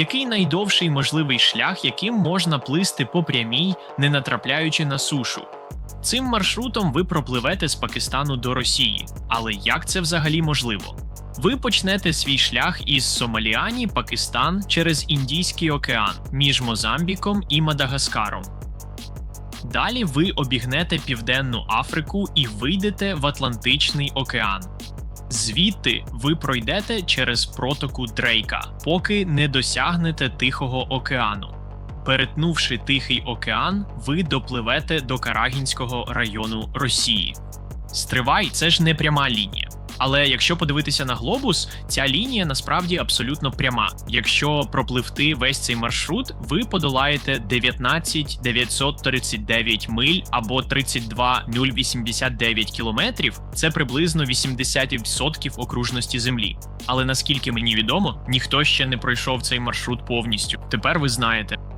Який найдовший можливий шлях, яким можна плисти по прямій, не натрапляючи на сушу? Цим маршрутом ви пропливете з Пакистану до Росії. Але як це взагалі можливо? Ви почнете свій шлях із Сомаліані, Пакистан через Індійський океан між Мозамбіком і Мадагаскаром. Далі ви обігнете Південну Африку і вийдете в Атлантичний океан. Звідти ви пройдете через протоку Дрейка, поки не досягнете Тихого океану. Перетнувши Тихий океан, ви допливете до Карагінського району Росії. Стривай, це ж не пряма лінія. Але якщо подивитися на глобус, ця лінія насправді абсолютно пряма. Якщо пропливти весь цей маршрут, ви подолаєте 19 939 миль або 32 089 кілометрів. Це приблизно 80% окружності Землі. Але наскільки мені відомо, ніхто ще не пройшов цей маршрут повністю. Тепер ви знаєте.